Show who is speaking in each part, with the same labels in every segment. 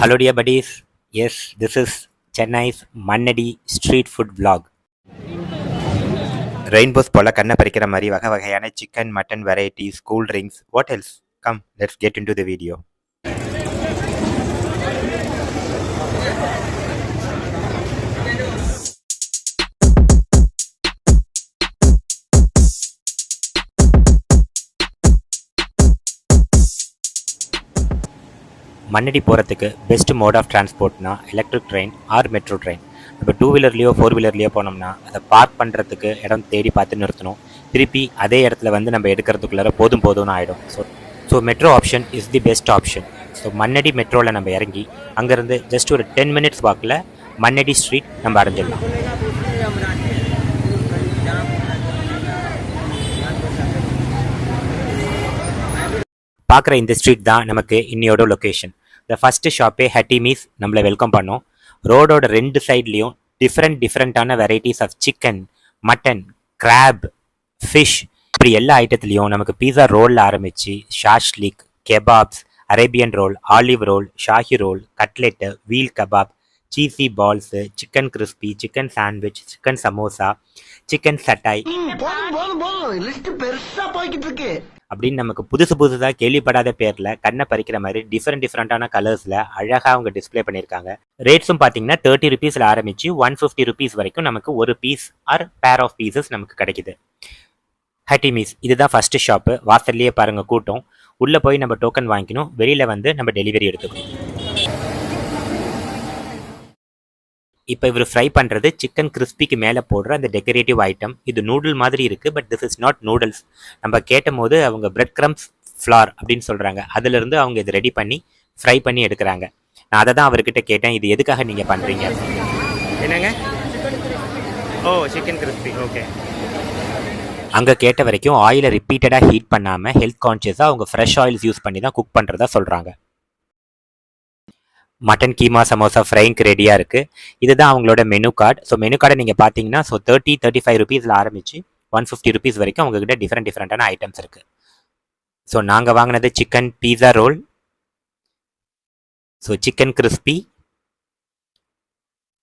Speaker 1: Hello dear buddies yes this is Chennai's Mannady street food vlog rainbows போல் கண்ணை பறிக்கிற மாதிரி வகை வகையான chicken mutton varieties cool drinks what else come let's get in to the video Mannady போகிறதுக்கு best mode of டிரான்ஸ்போர்ட்னா electric train or metro train இப்போ two வீலர்லேயோ four வீலர்லேயோ போனோம்னா அதை பார்க் பண்ணுறதுக்கு இடம் தேடி பார்த்து நிறுத்தணும். திருப்பி அதே இடத்துல வந்து நம்ம எடுக்கிறதுக்குள்ளார போதும் போதும்னு ஆகிடும் so so metro option is the best option so Mannady மெட்ரோவில் நம்ம இறங்கி அங்கேருந்து ஜஸ்ட் ஒரு டென் மினிட்ஸ் வாக்கில் மண்ணடி ஸ்ட்ரீட் நம்ம அடைஞ்சிடலாம். பார்க்குற இந்த ஸ்ட்ரீட் தான் நமக்கு இன்னையோட லொக்கேஷன் த ஃபஸ்ட்டு ஷாப்பே ஹட்டி மீஸ் நம்மளை வெல்கம் பண்ணோம். ரோடோட ரெண்டு சைட்லேயும் டிஃப்ரெண்ட் டிஃப்ரெண்ட்டான varieties of chicken mutton crab fish இப்படி எல்லா ஐட்டத்துலேயும் நமக்கு பீஸா ரோலில் ஆரம்பித்து shashlik kebabs Arabian roll olive roll shahi roll cutlet veal kebab cheesy balls chicken crispy chicken sandwich chicken samosa chicken satay அப்படின்னு நமக்கு புதுசு புதுசாக கேள்விப்படாத பேரில் கண்ணை பறிக்கிற மாதிரி டிஃப்ரெண்ட் டிஃப்ரெண்ட்டான கலர்ஸில் அழகாக அவங்க டிஸ்ப்ளே பண்ணியிருக்காங்க. ரேட்ஸும் பார்த்தீங்கன்னா தேர்ட்டி ருபீஸில் ஆரம்பித்து ஒன் ஃபிஃப்டி ருபீஸ் வரைக்கும் நமக்கு ஒரு piece or pair of pieces நமக்கு கிடைக்குது. ஹட்டி மீஸ் இதுதான் ஃபஸ்ட்டு ஷாப்பு வாசல்லையே பாருங்கள் கூட்டம். உள்ளே போய் நம்ம டோக்கன் வாங்கிக்கணும். வெளியில் வந்து நம்ம டெலிவரி எடுத்துக்கணும். இப்போ இவர் ஃப்ரை பண்ணுறது சிக்கன் கிறிஸ்பிக்கு மேலே போடுற அந்த டெக்கரேட்டிவ் ஐட்டம் இது நூடுல் மாதிரி இருக்குது but this is not noodles நம்ம கேட்டும் போது அவங்க பிரெட் கிரம்ஸ் ஃப்ளார் அப்படின்னு சொல்கிறாங்க அதிலிருந்து அவங்க இதை ரெடி பண்ணி ஃப்ரை பண்ணி எடுக்கிறாங்க. நான் அதை தான் அவர்கிட்ட கேட்டேன் இது எதுக்காக நீங்கள் பண்ணுறீங்க என்னங்க? ஓ சிக்கன் கிறிஸ்பி ஓகே அங்கே கேட்ட வரைக்கும் ஆயிலை ரிப்பீட்டடாக ஹீட் பண்ணாமல் ஹெல்த் கான்ஷியஸாக அவங்க ஃப்ரெஷ் ஆயில்ஸ் யூஸ் பண்ணி தான் குக் பண்ணுறதா சொல்கிறாங்க மட்டன் கீமா சமோசா ஃப்ரைங்க்கு ரெடியாக இருக்குது இதுதான் அவங்களோட மெனு கார்டு ஸோ மெனு கார்டை நீங்கள் பார்த்தீங்கன்னா ஸோ தேர்ட்டி தேர்ட்டி ஃபைவ் ருபீஸில் ஆரம்பிச்சு ஒன் ஃபிஃப்டி ருபீஸ் வரைக்கும் அவங்கக்கிட்ட டிஃப்ரெண்ட் டிஃப்ரெண்ட்டான ஐட்டம்ஸ் இருக்குது ஸோ நாங்கள் வாங்கினது chicken pizza roll so chicken crispy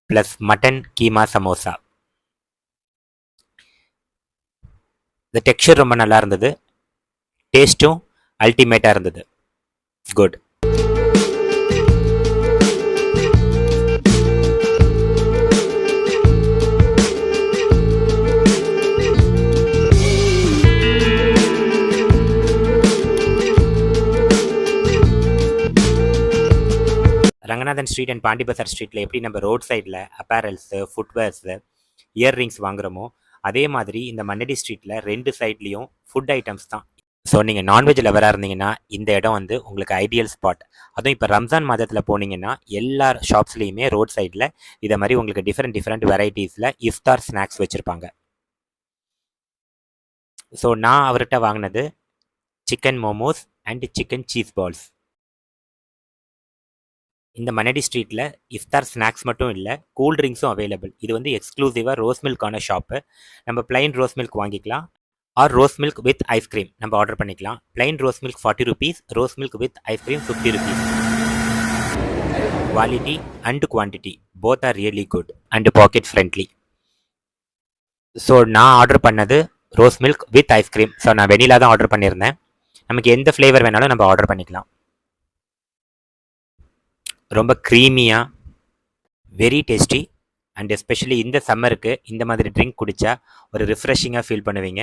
Speaker 1: plus mutton keema samosa இந்த டெக்ஸ்சர் ரொம்ப நல்லா இருந்தது. டேஸ்ட்டும் அல்டிமேட்டாக இருந்தது. Good Ranganathan street and Pondy Bazaar ஸ்ட்ரீட்டில் எப்படி நம்ம ரோட் சைடில் அப்பேரல்ஸு ஃபுட்வேர்ஸு இயர்ரிங்ஸ் வாங்குறோமோ அதே மாதிரி இந்த மன்னடி ஸ்ட்ரீட்டில் ரெண்டு சைட்லேயும் ஃபுட் ஐட்டம்ஸ் தான். ஸோ நீங்கள் நான்வெஜ் லெவராக இருந்தீங்கன்னா இந்த இடம் வந்து உங்களுக்கு ஐடியல் ஸ்பாட் அதுவும் இப்போ ரம்ஜான் மாதத்தில் போனீங்கன்னா எல்லா ஷாப்ஸ்லேயுமே ரோட் சைடில் இதை மாதிரி உங்களுக்கு டிஃப்ரெண்ட் டிஃப்ரெண்ட் வெரைட்டிஸில் இஃப்தார் ஸ்நாக்ஸ் வச்சுருப்பாங்க. ஸோ நான் அவர்கிட்ட வாங்கினது chicken momos and chicken cheese balls இந்த மணடி ஸ்ட்ரீட்டில் இஃப்தார் ஸ்நாக்ஸ் மட்டும் இல்லை கூல் ட்ரிங்க்ஸும் அவைலபிள் இது வந்து எக்ஸ்க்ளூசிவாக ரோஸ் மில்க்கான ஷாப்பு நம்ம பிளைன் ரோஸ் மில்க் வாங்கிக்கலாம். Or rose milk with ice cream நம்ம ஆர்டர் பண்ணிக்கலாம். Plain rose milk forty rupees rose milk with ice cream fifty rupees quality and quantity both are really good and pocket friendly so நான் order பண்ணது rose milk with ice cream so நான் vanilla தான் order பண்ணியிருந்தேன். நமக்கு எந்த flavour வேணாலும் நம்ம order பண்ணிக்கலாம். ரொம்ப க்ரீமியாக வெரி டேஸ்டி அண்ட் எஸ்பெஷலி இந்த சம்மருக்கு இந்த மாதிரி ட்ரிங்க் குடித்தா ஒரு ரிஃப்ரெஷிங்காக ஃபீல் பண்ணுவீங்க.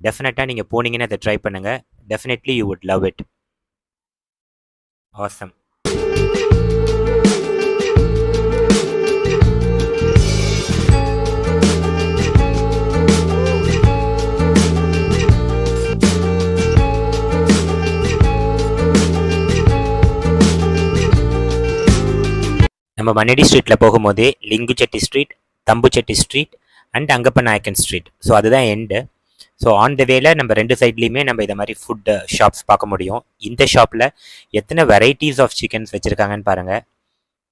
Speaker 1: டெஃபினட்டாக நீங்கள் போனீங்கன்னா அதை ட்ரை பண்ணுங்கள் definitely you would love it awesome நம்ம மன்னடி ஸ்ட்ரீட்டில் போகும்போது Linghi Chetty street Thambu Chetty street and Angappa Naicken street so அதுதான் எண்டு ஸோ ஆன் த வேல நம்ம ரெண்டு சைட்லேயுமே நம்ம இதை மாதிரி ஃபுட் ஷாப்ஸ் பார்க்க முடியும். இந்த ஷாப்பில் எத்தனை வெரைட்டிஸ் ஆஃப் சிக்கன்ஸ் வச்சுருக்காங்கன்னு பாருங்கள்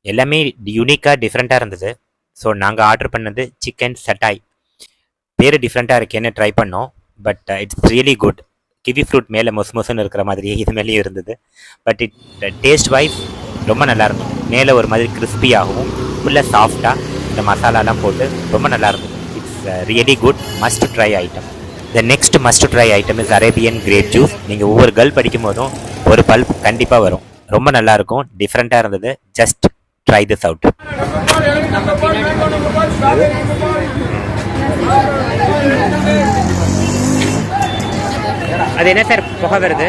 Speaker 1: எல்லாமே யூனிக்காக டிஃப்ரெண்ட்டாக இருந்தது. ஸோ நாங்கள் ஆர்டர் பண்ணது சிக்கன் சட்டாய் பேர் டிஃப்ரெண்ட்டாக இருக்கேன்னு ட்ரை பண்ணோம். But it's really good kiwi fruit மேலே மொசு மொசுன்னு இருக்கிற மாதிரியே இது மேலேயும் இருந்தது. பட் இட் டேஸ்ட் வைஸ் ரொம்ப நல்லாயிருக்கும். மேலே ஒரு மாதிரி கிறிஸ்பியாகவும் ஃபுல்லாக சாஃப்டாக இந்த மசாலாலாம் போட்டு ரொம்ப நல்லா இருக்கும் it's really good must try item the next must try item is Arabian grape juice நீங்கள் ஒவ்வொரு கல் படிக்கும் போதும் ஒரு பல்ப் கண்டிப்பாக வரும். ரொம்ப நல்லாயிருக்கும். டிஃப்ரெண்ட்டாக இருந்தது. ஜஸ்ட் ட்ரை திஸ் அவுட் அது என்ன சார்? புகை வருது.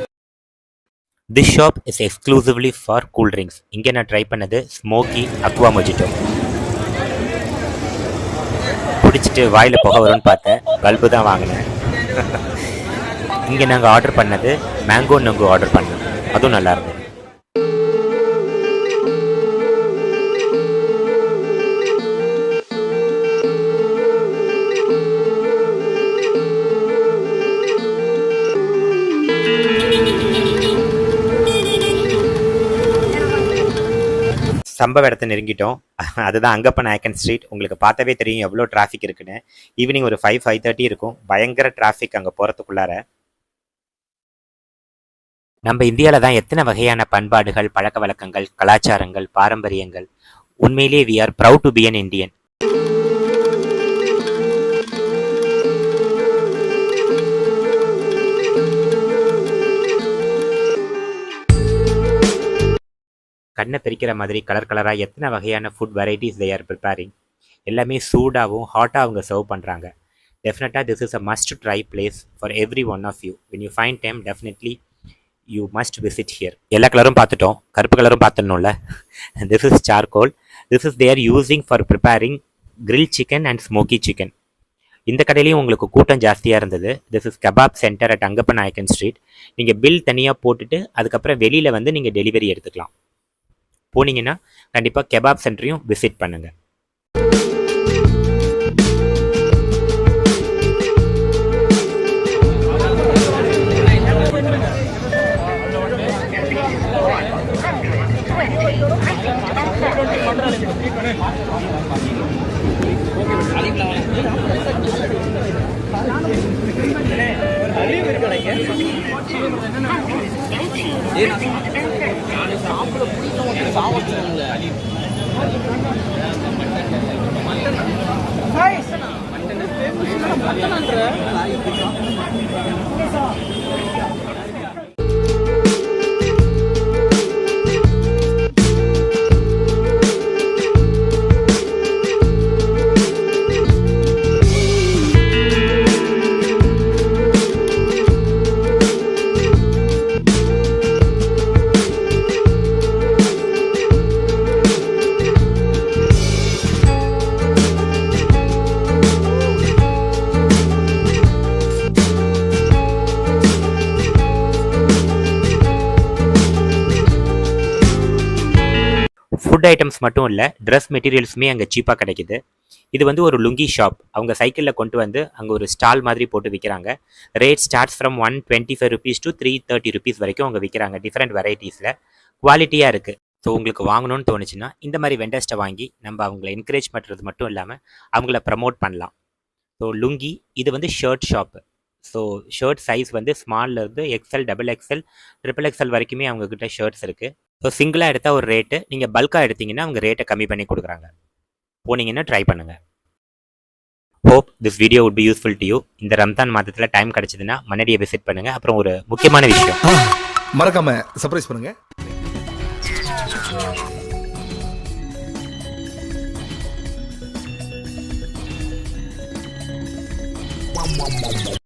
Speaker 1: This shop is exclusively for cool drinks இங்கே நான் ட்ரை பண்ணது ஸ்மோக்கி அக்வா மொஜிட்டோ குடிச்சிட்டு வாயில் புகை வரும்னு பார்த்தேன். பல்பு தான் வாங்கினேன். இங்கே நாங்கள் ஆர்டர் பண்ணது மேங்கோ நங்கு ஆர்டர் பண்ணோம். அதுவும் நல்லாயிருக்கும் சம்பவ இடத்த நெருங்கிட்டோம். அதுதான் அங்கப்ப நாயக்கன் ஸ்ட்ரீட் உங்களுக்கு பார்த்தாவே தெரியும் எவ்வளோ டிராஃபிக் இருக்குன்னு. ஈவினிங் ஒரு ஃபைவ் ஃபைவ் தேர்ட்டி இருக்கும். பயங்கர டிராஃபிக் அங்கே போகிறதுக்குள்ளார நம்ம இந்தியாவில் தான் எத்தனை வகையான பண்பாடுகள் பழக்க வழக்கங்கள் கலாச்சாரங்கள் பாரம்பரியங்கள். உண்மையிலேயே we are proud to be an Indian கண்ணை பிரிக்கிற மாதிரி கலர் கலராக எத்தனை வகையான food varieties they are preparing எல்லாமே சூடாகவும் ஹாட்டாக அவங்க சர்வ் பண்ணுறாங்க டெஃபினட்டாக this is a must try place for everyone of you when you fine time definitely you must visit here எல்லா கலரும் பார்த்துட்டோம். கருப்பு கலரும் பார்த்துடணும்ல? This is charcoal this is there using for preparing grill chicken and smoky chicken இந்த கடையிலையும் உங்களுக்கு கூட்டம் ஜாஸ்தியாக இருந்தது. This is kebab centre at Angappa Naicken street நீங்கள் பில் தனியாக போட்டுட்டு அதுக்கப்புறம் வெளியில் வந்து நீங்கள் டெலிவரி எடுத்துக்கலாம். போனீங்கன்னா கண்டிப்பாக கெபாப் சென்டரையும் விசிட் பண்ணுங்கள் கட்டணன்ற ஃபுட் ஐட்டம்ஸ் மட்டும் இல்லை ட்ரெஸ் மெட்டீரியல்ஸுமே அங்கே சீப்பாக கிடைக்குது. இது வந்து ஒரு லுங்கி ஷாப் அவங்க சைக்கிளில் கொண்டு வந்து அங்கே ஒரு ஸ்டால் மாதிரி போட்டு விற்கிறாங்க rate starts from one twenty five rupees to three thirty rupees வரைக்கும் அவங்க விற்கிறாங்க டிஃப்ரெண்ட் வெரைட்டிஸில் குவாலிட்டியாக இருக்குது ஸோ உங்களுக்கு வாங்கணும்னு தோணுச்சுன்னா இந்த மாதிரி வெண்டர்ஸ்ட்டை வாங்கி நம்ம அவங்கள என்கரேஜ் பண்ணுறது மட்டும் இல்லாமல் அவங்கள ப்ரமோட் பண்ணலாம். ஸோ லுங்கி இது வந்து shirt shop so shirt size வந்து ஸ்மால்லேருந்து XL double XL triple XL வரைக்குமே அவங்கக்கிட்ட ஷர்ட்ஸ் இருக்குது ஸோ சிங்கிளாக எடுத்தால் ஒரு ரேட்டு நீங்கள் பல்காக எடுத்தீங்கன்னா அவங்க ரேட்டை கம்மி பண்ணி கொடுக்குறாங்க. போனீங்கன்னா ட்ரை பண்ணுங்கள் hope this video would be useful to you இந்த ரம்தான் மாதத்தில் டைம் கிடச்சிதுன்னா மன்னடியை விசிட் பண்ணுங்கள் அப்புறம் ஒரு முக்கியமான விஷயம்.
Speaker 2: மறக்காம சர்ப்ரைஸ் பண்ணுங்கள்